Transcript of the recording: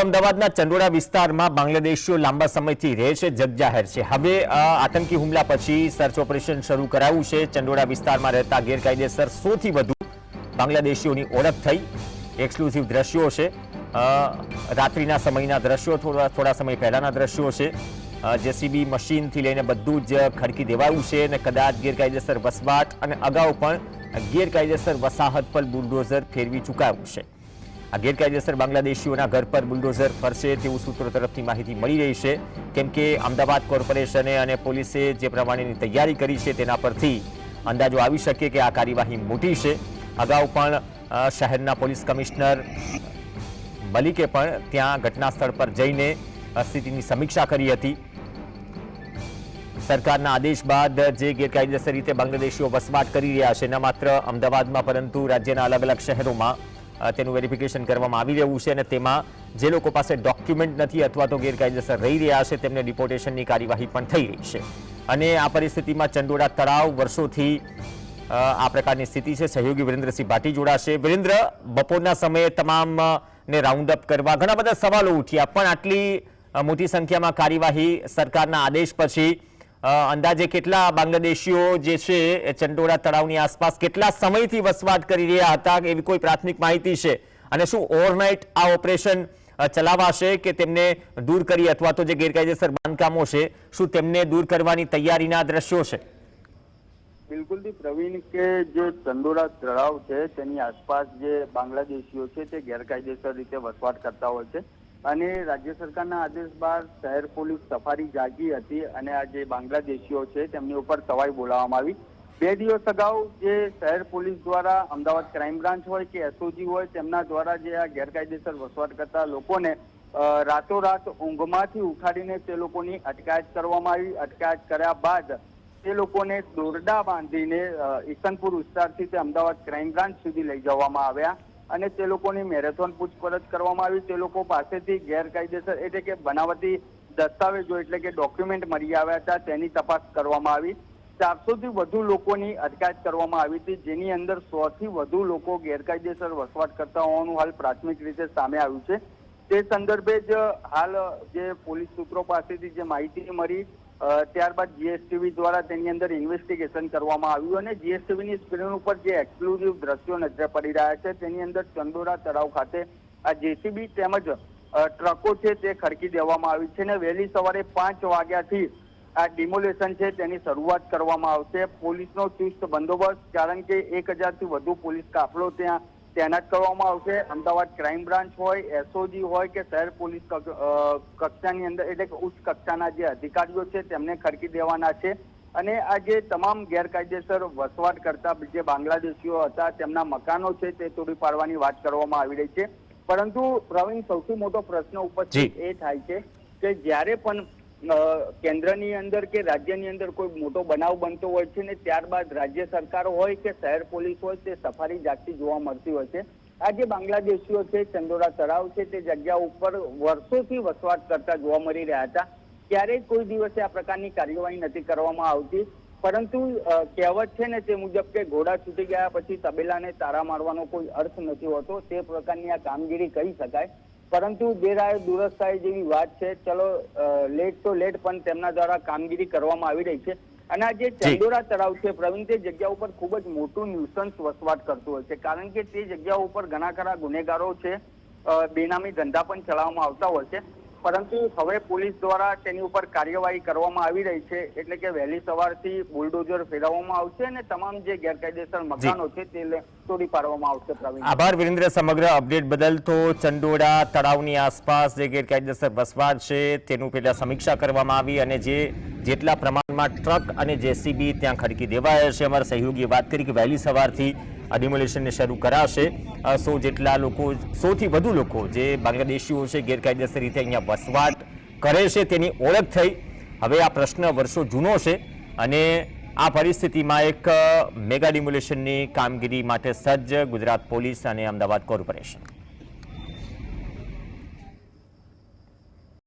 અમદાવાદના ચંડોળા વિસ્તારમાં બાંગ્લાદેશીઓ લાંબા સમયથી રહે છે જગજાહેર છે. હવે આતંકી હુમલા પછી સર્ચ ઓપરેશન શરૂ કરાયું છે. ચંડોળા વિસ્તારમાં રહેતા ગેરકાયદેસર સોથી વધુ બાંગ્લાદેશીઓની ઓળખ થઈ. એક્સક્લુઝિવ દ્રશ્યો છે. રાત્રિના સમયના દ્રશ્યો, થોડા થોડા સમય પહેલાના દ્રશ્યો છે. જેસીબી મશીનથી લઈને બધું જ ખડકી દેવાયું છે અને કદાચ ગેરકાયદેસર વસવાટ અને અગાઉ પણ ગેરકાયદેસર વસાહત પર બુલડોઝર ફેરવી ચૂકાયું છે. આ ગેરકાયદેસર બાંગ્લાદેશીઓના ઘર પર બુલડોઝર ફરશે તેવું સૂત્રો તરફથી માહિતી મળી રહી છે. કેમ કે અમદાવાદ કોર્પોરેશને અને પોલીસે જે પ્રમાણેની તૈયારી કરી છે તેના પરથી અંદાજો આવી શકે કે આ કાર્યવાહી મોટી છે. અગાઉ પણ શહેરના પોલીસ કમિશનર મલિકે પણ ત્યાં ઘટના સ્થળ પર જઈને સ્થિતિની સમીક્ષા કરી હતી. સરકારના આદેશ બાદ જે ગેરકાયદેસર રીતે બાંગ્લાદેશીઓ વસવાટ કરી રહ્યા છે, ન માત્ર અમદાવાદમાં પરંતુ રાજ્યના અલગ અલગ શહેરોમાં તેનું વેરિફિકેશન કરવામાં આવી રહ્યું છે અને તેમાં જે લોકો પાસે ડોક્યુમેન્ટ નથી અથવા તો ગેરકાયદેસર રહી રહ્યા છે, તેમને ડિપોર્ટેશનની કાર્યવાહી પણ થઈ રહી છે. અને આ પરિસ્થિતિમાં ચંડોળા તળાવ વર્ષોથી આ પ્રકારની સ્થિતિ છે. સહયોગી વિરેન્દ્રસિંહ ભાટી જોડાશે. વિરેન્દ્ર, બપોરના સમયે તમામ ને રાઉન્ડ અપ કરવા ઘણા બધા સવાલો ઉઠ્યા, પણ આટલી મોટી સંખ્યામાં કાર્યવાહી સરકારના આદેશ પછી અંદાજે કેટલા બાંગ્લાદેશીઓ જે છે એ ચંડોળા તળાવની આસપાસ કેટલા સમયથી વસવાટ કરી રહ્યા હતા એવી કોઈ પ્રાથમિક માહિતી છે? અને શું ઓવરનાઇટ આ ઓપરેશન ચલાવાશે કે તેમને દૂર કરી અથવા તો જે ગેરકાયદેસર બાંધકામો છે, શું તેમને દૂર કરવાની તૈયારીના દ્રશ્યો છે? બિલકુલથી પ્રવીણ, કે જે ચંડોળા તળાવ છે તેની આસપાસ જે બાંગ્લાદેશીઓ છે તે ગેરકાયદેસર રીતે વસવાટ કરતા હોય છે. અને રાજ્ય સરકારના આદેશ બાદ શહેર પોલીસ સફારી જાગી હતી અને આ જે બાંગ્લાદેશીઓ છે તેમની ઉપર તવાઈ બોલાવવામાં આવી. બે દિવસ અગાઉ જે શહેર પોલીસ દ્વારા અમદાવાદ ક્રાઇમ બ્રાન્ચ હોય કે એસઓજી હોય તેમના દ્વારા જે આ ગેરકાયદેસર વસવાટ કરતા લોકોને રાતોરાત ઊંઘમાંથી ઉઠાડીને તે લોકોની અટકાયત કરવામાં આવી. અટકાયત કર્યા બાદ તે લોકોને દોરડા બાંધીને ઈસનપુર વિસ્તારથી તે અમદાવાદ ક્રાઇમ બ્રાન્ચ સુધી લઈ જવામાં આવ્યા. અને તે લોકોની મેરેથોન પૂછપરછ કરવામાં આવી. તે લોકો પાસેથી ગેરકાયદેસર એટલે કે બનાવટી દસ્તાવેજો એટલે કે ડોક્યુમેન્ટ મળી આવ્યા હતા, તેની તપાસ કરવામાં આવી. ચારસોથી વધુ લોકોની અટકાયત કરવામાં આવી હતી, જેની અંદર સો થી વધુ લોકો ગેરકાયદેસર વસવાટ કરતા હોવાનું હાલ પ્રાથમિક રીતે સામે આવ્યું છે. તે સંદર્ભે જ હાલ જે પોલીસ સૂત્રો પાસેથી જે માહિતી મળી ત્યારબાદ જીએસટીવી દ્વારા તેની અંદર ઇન્વેસ્ટિગેશન કરવામાં આવ્યું અને જીએસટીવીની સ્ક્રીન ઉપર જે એક્સક્લુઝિવ દ્રશ્યો નજરે પડી રહ્યા છે, તેની અંદર ચંદોરા તળાવ ખાતે આ જેસીબી તેમજ ટ્રકો છે તે ખડકી દેવામાં આવી છે અને વહેલી સવારે પાંચ વાગ્યાથી આ ડિમોલેશન છે તેની શરૂઆત કરવામાં આવશે. પોલીસનો ચુસ્ત બંદોબસ્ત, કારણ કે એક હજારથી વધુ પોલીસ કાફલો ત્યાં તૈનાત કરવામાં આવશે. અમદાવાદ ક્રાઇમ બ્રાન્ચ હોય એસઓજી હોય કે શહેર પોલીસ કક્ષ- કક્ષાની અંદર એટલે કે ઉચ્ચ કક્ષાના જે અધિકારીઓ છે તેમને ખરકી દેવાના છે. અને આ જે તમામ ગેરકાયદેસર વસવાટ કરતા જે બાંગ્લાદેશીઓ હતા તેમના મકાનો છે તે તોડી પાડવાની વાત કરવામાં આવી રહી છે. પરંતુ પ્રવીણ સૌથી મોટો પ્રશ્ન ઉપસ્થિત એ થાય છે કે જ્યારે પણ કેન્દ્રની અંદર કે રાજ્યની અંદર કોઈ મોટો બનાવ બનતો હોય છે ને ત્યારબાદ રાજ્ય સરકાર હોય કે શહેર પોલીસ હોય તે સફારી જાગતી જોવા મળતી હોય છે. આ જે બાંગ્લાદેશીઓ છે, ચંદોરા તળાવ છે, તે જગ્યા ઉપર વર્ષોથી વસવાટ કરતા જોવા મળી રહ્યા હતા. ક્યારેય કોઈ દિવસે આ પ્રકારની કાર્યવાહી નથી કરવામાં આવતી. પરંતુ કહેવત છે ને તે મુજબ કે ઘોડા છૂટી ગયા પછી તબેલાને તારા મારવાનો કોઈ અર્થ નથી હોતો, તે પ્રકારની આ કામગીરી કહી શકાય. પરંતુ દેરાય દુરસ્ત થાય જેવી વાત છે. ચલો લેટ તો લેટ પણ તેમના દ્વારા કામગીરી કરવામાં આવી રહી છે. અને આ જે ચંદોરા તળાવ છે પ્રવીણ તે જગ્યા ઉપર ખૂબ જ મોટું ન્યુસન્સ વસવાટ કરતું હોય છે. કારણ કે તે જગ્યા ઉપર ઘણા ખરા ગુનેગારો છે બેનામી ધંધા પણ ચલાવવામાં આવતા હોય છે. પરંતુ હવે પોલીસ દ્વારા તેની ઉપર કાર્યવાહી કરવામાં આવી રહી છે. એટલે કે વહેલી સવારથી બુલડોઝર ફેરવવામાં આવશે અને તમામ જે ગેરકાયદેસર મકાનો છે તે લે- તોડી પાડવામાં આવશે પ્રવીણ. આભાર વિરેન્દ્ર, સમગ્ર અપડેટ બદલ તો ચંડોળા તળાવની આસપાસ જે ગેરકાયદેસર વસવાટ છે તેનું પહેલા સમીક્ષા કરવામાં આવી અને જે જેટલા પ્રમાણમાં ટ્રક અને જેસીબી ત્યાં ખડકી દેવાયા છે, અમારા સહયોગીએ વાત કરી કે વહેલી સવારથી અડિમોલેશનને ડિમોલેશનને શરૂ કરાશે. સો જેટલા લોકો, સૌથી વધુ લોકો જે બાંગ્લાદેશીઓ છે ગેરકાયદેસર રીતે અહીંયા વસવાટ કરે છે તેની ઓળખ થઈ. હવે આ પ્રશ્ન વર્ષો જૂનો છે અને આ પરિસ્થિતિમાં એક મેગા ડિમોલેશનની કામગીરી માટે સજ્જ ગુજરાત પોલીસ અને અમદાવાદ કોર્પોરેશન.